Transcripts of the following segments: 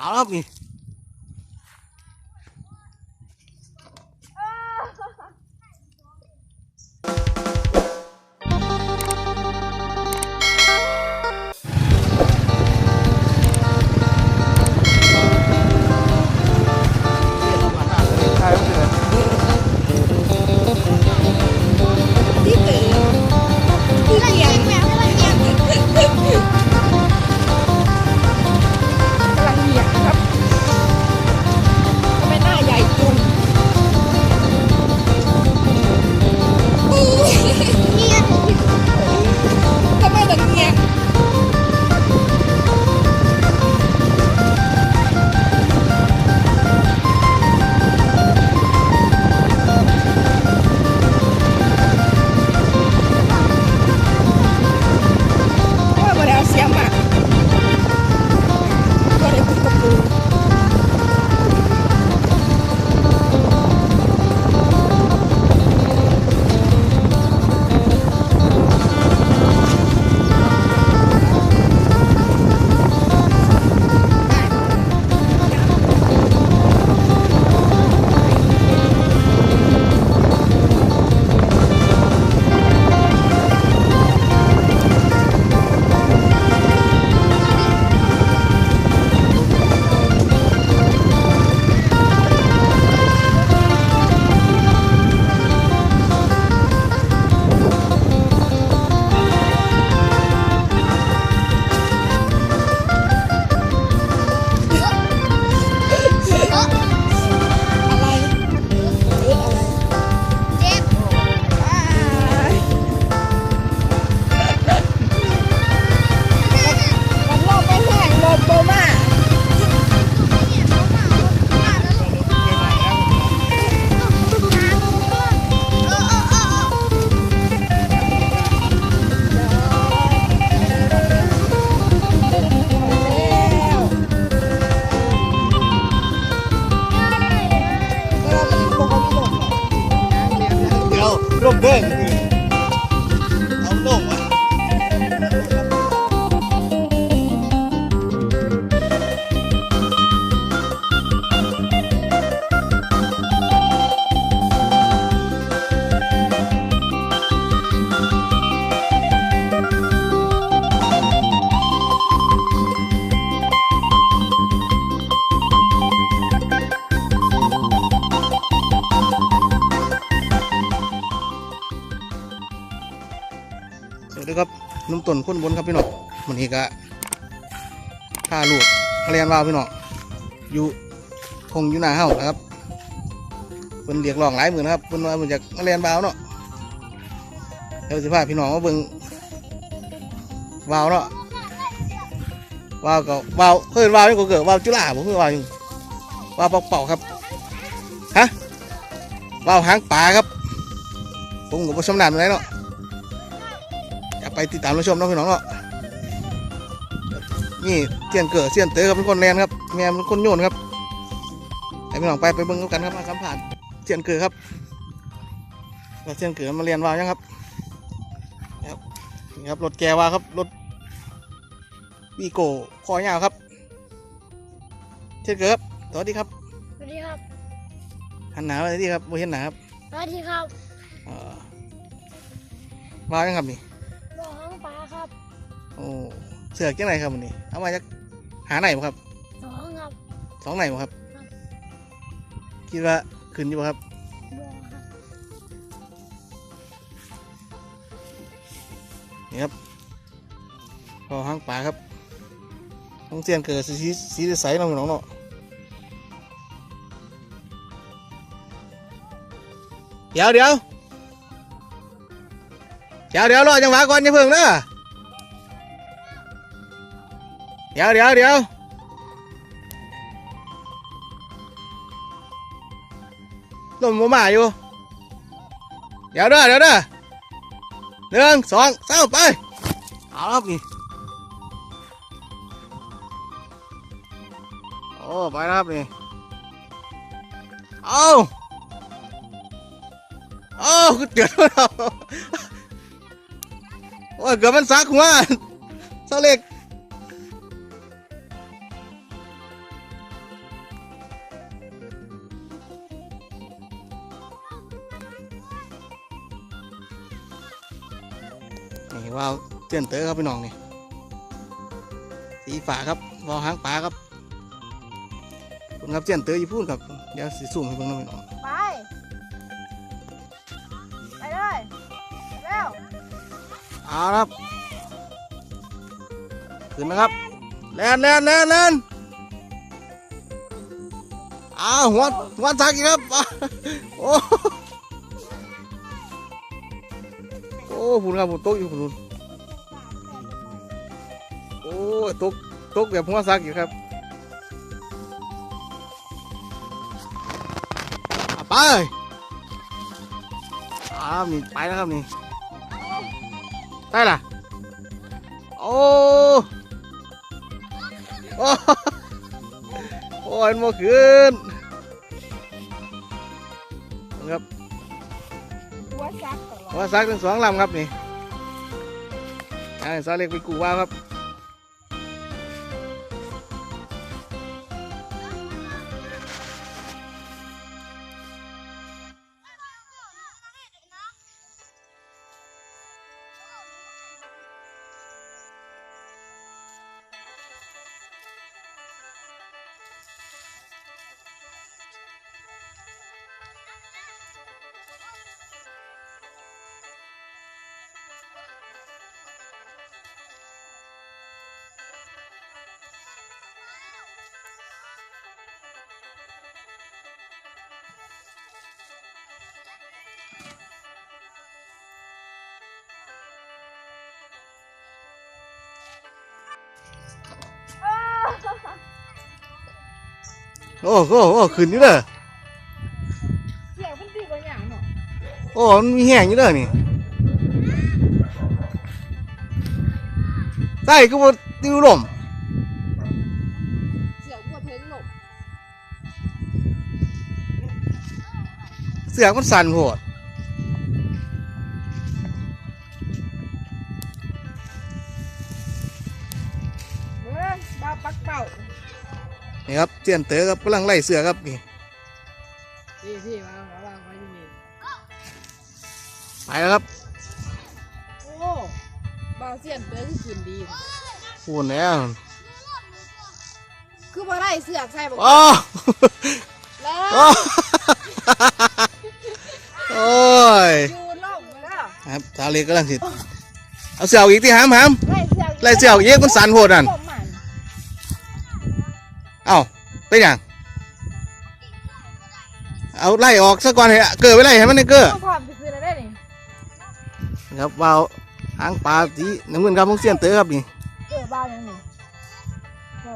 เอา คุ้นคนบนครับพี่น้องวันนี้ก็พาลูกมาเรียนว่าพี่น้องอยู่คงอยู่หน้าเฮ้านะครับเพิ่นเรียกร้องหลายหมื่นนะครับเพิ่นว่าเพิ่นอยากมาเรียนว่าเนาะเดี๋ยวสิพาพี่น้องมาเบิ่งว่าวเนาะว่าวก็ว่าวเฮ้ยว่าวนี่ก็เกิดว่าวจุฬาผมเพิ่นว่าวอยู่ว่าวเป่าๆครับฮะว่าวหางปลาครับผมก็บ่ชำนาญอะไรเนาะ ไปติดตามรับชมเน้องพี่น้องเนาะนี่เซียนเกิดเซียนเต๋อครับเป็นคนแลนครับแม่เป็นคนโยนครับให้พี่น้องไปไปเบิ่งกันครับมาสัมผัสเซียนเกิดครับแล้วเซียนเกิดมาเรียนวาวยังครับครับนี่ครับรถแกวาครับรถวีโก้คอยาวครับเซียนเกิดครับสวัสดีครับสวัสดีครับหันหนาไปที่ครับโมเห็นหนาครับสวัสดีครับเอ่อวาวยังครับนี่บ่อห้องปลา ครับ โอ้เสือกจังไหนครับวันนี้ เอามาจากหาไหนบ่ครับสองครับสองไหนบ่ครับ คิดว่าขึ้นอยู่บ่ครับบ่อครับนี่ครับพอห้างปลาครับต้องเสียนเกิดสีสีใสๆเนาะพี่น้องเนาะเดี๋ยวเดี๋ยวเดี๋ยวเดี๋ยวรอจังหวะก่อนอย่าเพิ่งเด้อ เดี๋ยวเดี๋ยวเดี๋ยวลมมาอยู่ เดี๋ยวเด้อเดี๋ยวเด้อหนึ่งสองสามไป เอาล้วครับนี่ โอ้ ไปล้วครับนี่ เอาเอาคือเดือดแล้วโอ้ยเกือบมันซักหัวเสาเล็ก เจียนเต๋อครับพี่น้องนี่สีฝาครับว่าวหางปลาครับคุณครับเจียนเต๋ออยู่พูดครับเดี๋ยวสีสุ่มให้เบิ่งหน้องพี่น้องไปไปเลยเร็วเอาละครับขึ้นนะครับแลนแลนแลนแลนอ้าวหัวหัวสักอีกครับอ้าวโอ้โอ้คุณครับผมตกอยู่คุณ ตกตกแบบหัวสักอยู่ครับอะไปอ้าวนี่ไปแล้วครับนี่ได้ล่ะ โอ้โอ้โอ้ยมันบ่ขึ้นครับหัวซักก่อนว่าซักทั้งสองลำครับนี่ไอ้ซาเล็กไปกูว่าครับ โอ้โหโอ้ขึ้นอยู่เด้อเสียงมันดีกว่าอย่างเนาะโอ้มันมีแห้งอยู่เด้อนี่ใส่ก็บ่ติวลมเสียงหัวเทิงหลบเสือกมันสั่นโหด ปักเป่านี่ครับเจียนเต๋อครับกำลังไล่เสือครับนี่พี่พี่วางวางไว้ที่นี่ไปแล้วครับโอ้บาวเสียนเต้ที่ขืนดีพูดแล้วคือบ่ได้เสือกใส่บอกโอ้แล้วโอ้โอ้ยยูล่องมาแล้วครับชาวเล็กกำลังสิเอาเสืออีกที่หามหามไล่เสือกไล่เสือกเยอะมันสั่นโหดนั่นผมมัน เอ้าเป็นหยังเอาไล่ออกซะก่อนให้เกิดไปไล่ให้มันได้เกิดต้องความไปคืนอะไรนี่ครับวาวหางปลาสีน้ำเงินครับพวกเสียนเต๋อครับนี่เออบ้านยังนี่โอ้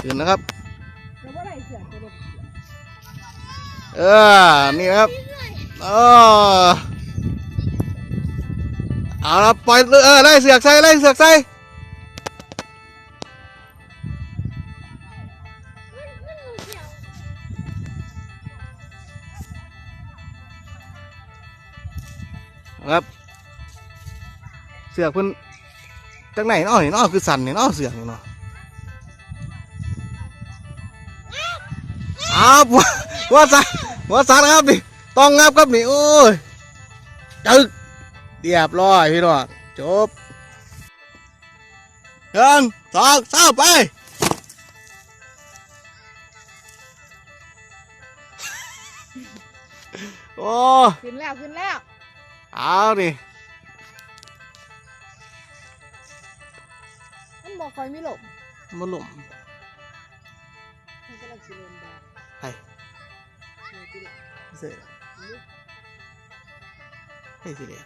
ขึ้นนะครับแล้วว่าไรเสือกจะเด็ดเออนี่นะครับเออเอาละปล่อยเออไล่เสือกใส่ไล่เสือกใส่ ครับ เสือกเพิ่นจังไหนเนาะนี่เนาะคือสันนี่เนาะเสือกนี่เนาะอ้าววหัวสั่นหัวสั่นครับนี่ต้องงับครับนี่โอ้ยจึกเรียบร้อยพี่น้องจบหนึ่งสองสามไปโอ้ ขึ้นแล้ว ขึ้นแล้ว เอาดิมันบอกคอยไม่หลบมาหลุมมันกำลังสิเรียนแบบไปเนี่ยที่หลังเสร็จให้สิเดีย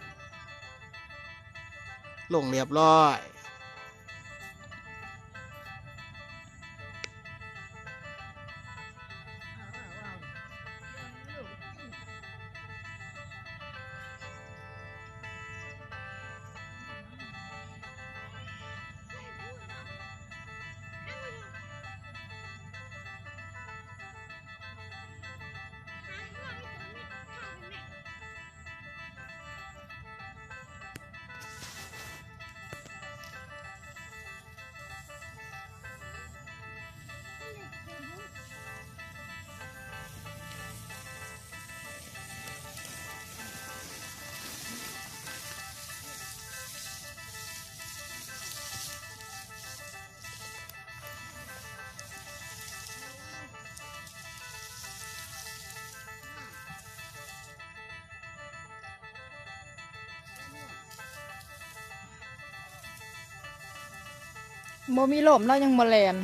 ลงเรียบร้อย บ่มีลมแล้วยังบ่แลน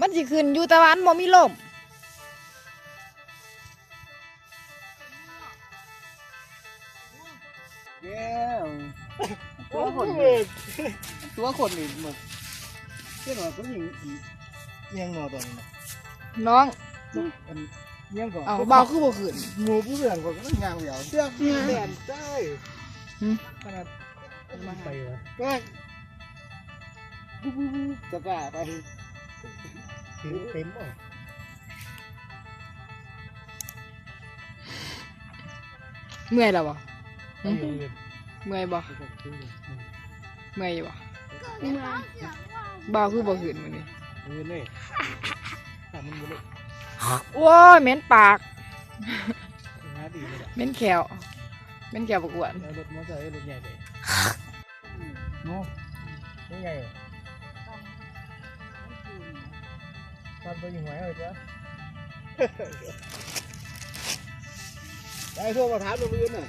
มันสิขึ้นอยู่แตะวันบ่มีลมแก้วตัวคนนี่ตัวคนนี่มันเจ้าหน่อยก็ยิงอีเลี้ยงหนอตัวนี้นะน้อง อันเลี้ ยงก่อนเอาเบาคือบ่ขึ้นหมูผู้เรื่องก่อนก็ต้องยางเหลียวเสื้อแดนใช่หืมขนาดมาไปเหรอก็บูบูบูจะกล้าไปถึงเต็มอะเมื่อยแล้วบ่ไปอยู่เงินเมื่อยบ่ไปกับซื้อเงินเมื่อยอยู่บ่เบาคือบ่ขึ้นมื้อนี้เงินนี่ทำมันบุลุโอ้ยเหม็นปากหาดีเลยอะเหม็นแขวเหม็นแขวประกวดเอารถมอเตอร์ไซค์รถใหญ่ไปโน้รถใหญ่เหรอทำตัวยิงหวยเอาจ้ะได้โทรมาถามลุงอื่นหน่อย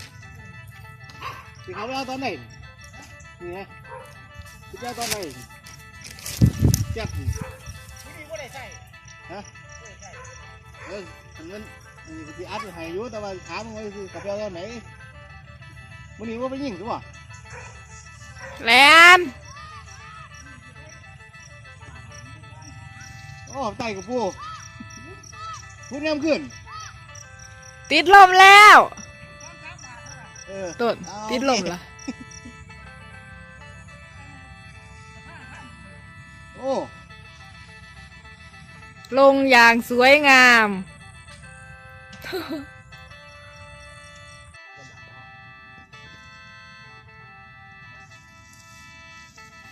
สิเขาไปเอาตอนไหนนี่ฮะสิไปเอาตอนไหนจับนี่ ฮะ เออมันมันมันสิอัดให้อยู่แต่ว่าถามมันว่าสิกลับไปเอาตอนไหนมันนี่ว่าไปยิงหรือเปล่าแลนโอ้ไต่กับปูพูดงามขึ้น ติดลมแล้วเออต้นเอาติดลมละโอ้ ลงอย่างสวยงาม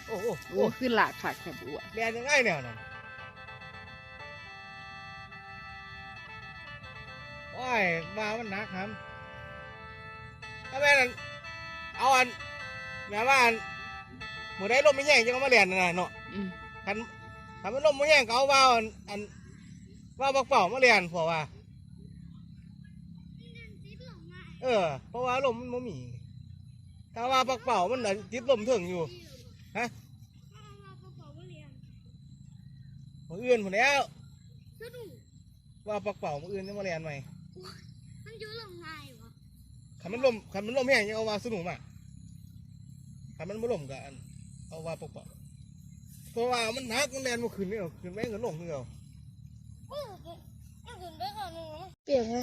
โอ้โหโอ้ขึ้นหลากผักแถบอ้วนเรียนยังไงแนวนั้นโอ้ยมามันหนักครับถ้าแม่นั่นเอาอันแม่ว่าอันหมูได้ลมไม่แห้งจะเอามาเรียนนั่นน่ะเนาะอืมคัน คันมันลมไม่แห้งก็เอาว่าอันอันว่าบักเป่ามาเรียนเพราะว่า เออ เพราะว่าลมมันไม่มี ถ้าว่าปักเป่ามันน่ะจิตลมถึงอยู่ ฮะ มืออื่นหมดแล้วว่าปักเป่ามืออื่นจะมาเรียนไหมมันอยู่ลงไงวะขันมันลมขันมันลมแห้งยังเอาว่าสนุกมากขันมันไม่ลมก็อันเอาว่าปักเป่า เพราะว่ามันหนักมันแรงมันขึ้นนี่เอาขึ้นแม่งก็ลงนี่เอามันขึ้นไปก่อนนึงเปลี่ยนไง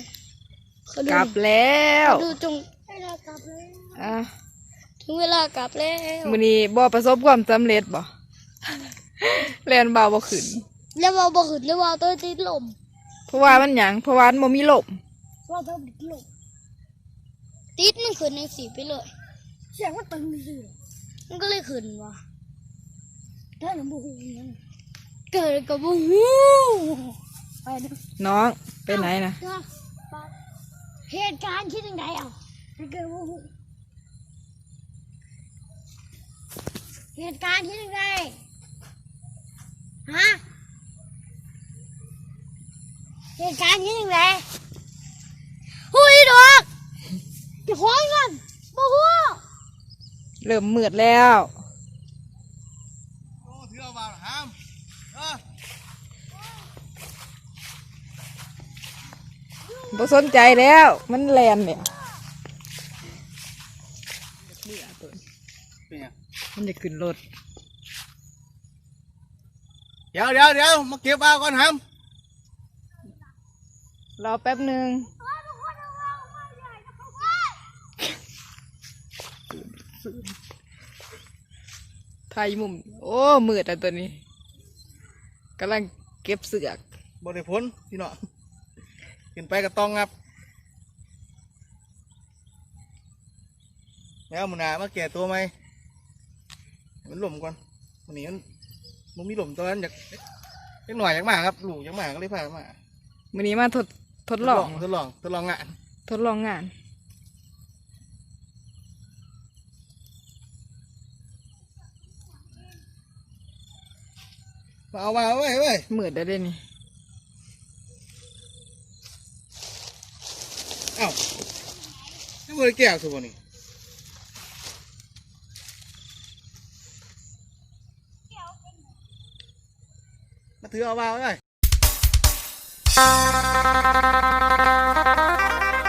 กลับแล้วดูจงเวลากลับแล้วอะถึงเวลากลับแล้วมื้อนี้บ่ประสบความสำเร็จบ่แลนเบาบ่ขึ้นแล้วว่าบ่ขึ้นแล้วว่าตัวติดลมเพราะว่ามันหยังเพราะว่ามันบ่มีลมว่าตัวติดลมติดมันขึ้นในสีไปเลยเสียงมันตึงสิมันก็เลยขึ้นว่ะ ถ้าหนูบ่ฮู้งั้นเกิดกับบ่ฮู้ไปนะน้องไปไหนนะเหตุการณ์ที่ยังไงเอาเกิดบ่ฮู้เหตุการณ์ที่ยังไงฮะเหตุการณ์ที่ยังไงหุ้ยดอกจะห้อยกันบ่ฮู้เริ่มมืดแล้ว โอ้ถือเอาว่าห้ามเออ บ่สนใจแล้ว มันแลนเนี่ยเป็นไงมันจะขึ้นรถ เดี๋ยวเดี๋ยวเดี๋ยวมาเก็บเอาก่อนห้ามรอแป๊บหนึ่งถ่ายมุม โอ้มืดอะตัวนี้กำลังเก็บเสือกบริพ้นพี่เนาะ ขึ้นไปกับตองครับแล้วมุนามาแก่ตัวไหมให้มันหล่มก่อนวันนี้มันมันมีหล่มตอนนั้นอยากเล็กหน่อยอยากมาครับลูกอยากมาก็เลยพามามื้อนี้มาทดทดลองทดลองทดลองงานทดลองงานมาเอามาเอาไว้ไว้ยมืดได้วเด้นี่ เอ้าวนี่มัยแก้วสุบนี่มาถือเอาเบาเลย